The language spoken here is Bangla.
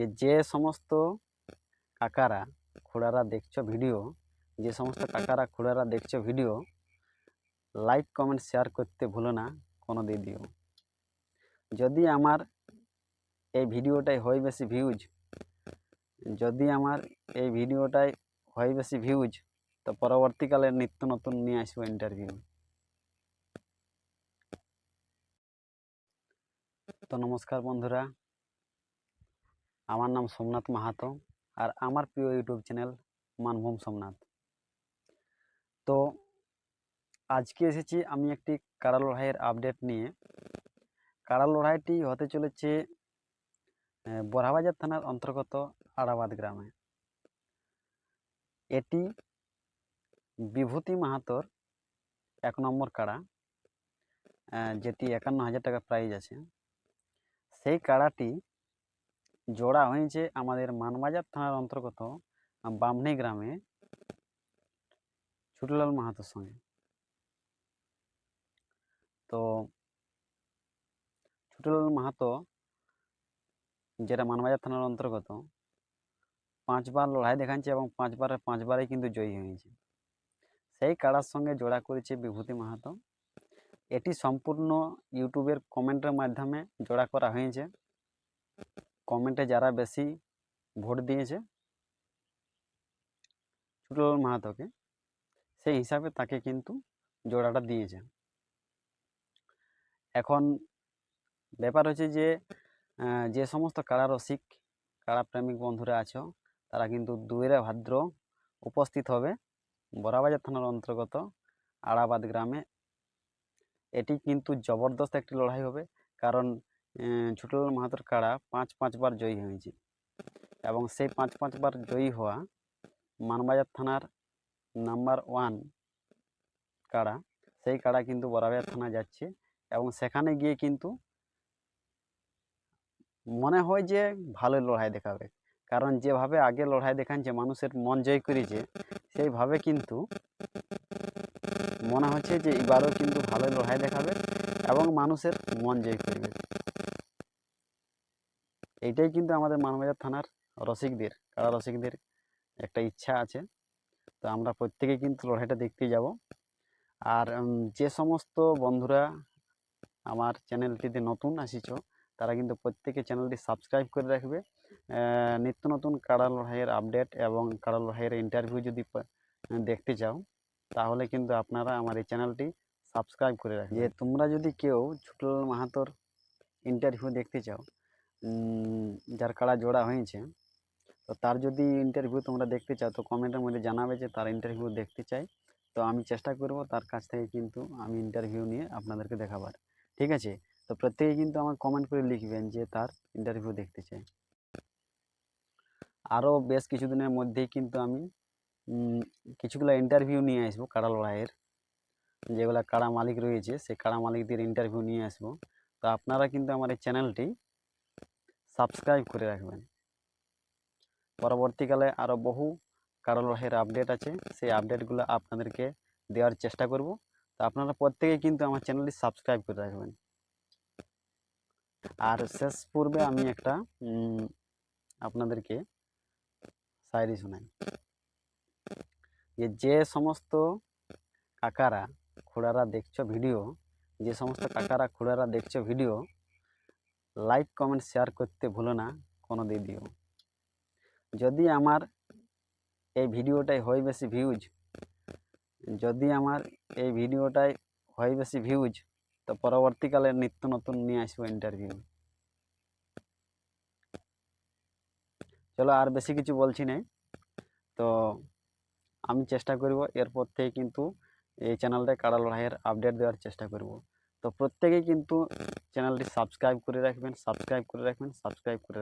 যে যে সমস্ত কাকারা, খুড়ারা দেখছ ভিডিও যে সমস্ত কাকারা, খুড়ারা দেখছ ভিডিও লাইক কমেন্ট শেয়ার করতে ভুলো না, কোনো দিদিও যদি আমার এই ভিডিওটাই হয় বেশি ভিউজ যদি আমার এই ভিডিওটায় হয় বেশি ভিউজ তো পরবর্তীকালে নিত্য নতুন নিয়ে আসব ইন্টারভিউ তো নমস্কার বন্ধুরা। আমার নাম সোমনাথ মাহাতো আর আমার প্রিয় ইউটিউব চ্যানেল মানভূম সোমনাথ। তো আজকে এসেছি আমি একটি কাড়া লড়াইয়ের আপডেট নিয়ে। কাড়া লড়াইটি হতে চলেছে বড়াবাজার থানার অন্তর্গত আড়াবাদ গ্রামে। এটি বিভূতি মাহাতোর এক নম্বর কাড়া যেটি একান্ন হাজার টাকা প্রাইজ আছে। সেই কাড়াটি জোড়া হয়েছে আমাদের মানবাজার থানার অন্তর্গত বামনি গ্রামে ছুটুলাল মাহাতোর সঙ্গে। তো ছুটুলাল মাহাতো, যেটা মানবাজার থানার অন্তর্গত, পাঁচবার লড়াই দেখাচ্ছে এবং পাঁচবার পাঁচবারই কিন্তু জয়ী হয়েছে। সেই কাড়ার সঙ্গে জোড়া করেছে বিভূতি মাহাতো। এটি সম্পূর্ণ ইউটিউবের কমেন্টের মাধ্যমে জোড়া করা হয়েছে। কমেন্টে যারা বেশি ভোট দিয়েছে ছুটুলাল মাহাতোকে, সেই হিসাবে তাকে কিন্তু জোড়াটা দিয়েছে। এখন ব্যাপার হচ্ছে যে যে সমস্ত কাড়া রসিক, কারা প্রেমিক বন্ধুরা আছো, তারা কিন্তু দুয়েরা ভাদ্র উপস্থিত হবে বড়াবাজার থানার অন্তর্গত আড়াবাদ গ্রামে। এটি কিন্তু জবরদস্ত একটি লড়াই হবে, কারণ ছোটলাল মাহাতোর কাড়া পাঁচ পাঁচবার জয়ী হয়েছে। এবং সেই পাঁচ পাঁচবার জয়ী হওয়া মানবাজার থানার নাম্বার ওয়ান কাড়া, সেই কাড়া কিন্তু বড়াবাজার থানা যাচ্ছে। এবং সেখানে গিয়ে কিন্তু মনে হয় যে ভালো লড়াই দেখাবে। কারণ যেভাবে আগে লড়াই দেখাচ্ছে, মানুষের মন জয় করেছে, সেইভাবে কিন্তু মনে হচ্ছে যে এবারও কিন্তু ভালো লড়াই দেখাবে এবং মানুষের মন জয় করবে। এইটাই কিন্তু আমাদের মানবাজার থানার রসিকদের, কারা রসিকদের একটা ইচ্ছা আছে। তো আমরা প্রত্যেকেই কিন্তু লড়াইটা দেখতে যাব। আর যে সমস্ত বন্ধুরা আমার চ্যানেলটিতে নতুন আসিছ, তারা কিন্তু প্রত্যেকে চ্যানেলটি সাবস্ক্রাইব করে রাখবে। নিত্য নতুন কাড়া লড়াইয়ের আপডেট এবং কাড়া লড়াইয়ের ইন্টারভিউ যদি দেখতে চাও, তাহলে কিন্তু আপনারা আমার এই চ্যানেলটি সাবস্ক্রাইব করে রাখবে যে তোমরা যদি কেউ ছোটলাল মাহাতোর ইন্টারভিউ দেখতে চাও যার কাড়া জোড়া হয়েছে, তো তার যদি ইন্টারভিউ তোমরা দেখতে চাও, তো কমেন্টের মধ্যে জানাবে যে তার ইন্টারভিউ দেখতে চাই। তো আমি চেষ্টা করব তার কাছ থেকে কিন্তু আমি ইন্টারভিউ নিয়ে আপনাদেরকে দেখাবার। ঠিক আছে? তো প্রত্যেকে কিন্তু আমার কমেন্ট করে লিখবেন যে তার ইন্টারভিউ দেখতে চাই। আরও বেশ কিছুদিনের মধ্যেই কিন্তু আমি কিছুগুলো ইন্টারভিউ নিয়ে আসব কাড়া লড়াইয়ের। যেগুলো কাড়া মালিক রয়েছে, সেই কাড়া মালিকদের ইন্টারভিউ নিয়ে আসব। তো আপনারা কিন্তু আমার এই চ্যানেলটি সাবস্ক্রাইব করে রাখবেন। পরবর্তীকালে আরও বহু লড়াইয়ের আপডেট আছে, সেই আপডেটগুলো আপনাদেরকে দেওয়ার চেষ্টা করব। তো আপনারা প্রত্যেকেই কিন্তু আমার চ্যানেলটি সাবস্ক্রাইব করে রাখবেন। আর শেষ পূর্বে আমি একটা আপনাদেরকে শায়রি শোনাই। যে যে সমস্ত কাকারা, খুড়ারা দেখছ ভিডিও যে সমস্ত কাকারা, খুড়ারা দেখছ ভিডিও লাইক, কমেন্ট, শেয়ার করতে ভুলো না, কোনো দিদিও যদি আমার এই ভিডিওটায় হয় বেশি ভিউজ যদি আমার এই ভিডিওটায় হয় বেশি ভিউজ তো পরবর্তীকালে নিত্য নতুন নিয়ে আসব ইন্টারভিউ চলো আর বেশি কিছু বলছি না তো আমি চেষ্টা করব, এরপর থেকে কিন্তু এই চ্যানেলটায় কাড়া লড়াইয়ের আপডেট দেওয়ার চেষ্টা করব। তো প্রত্যেকেই কিন্তু চ্যানেলটি সাবস্ক্রাইব করে রাখবেন সাবস্ক্রাইব করে রাখবেন সাবস্ক্রাইব করে রাখবেন।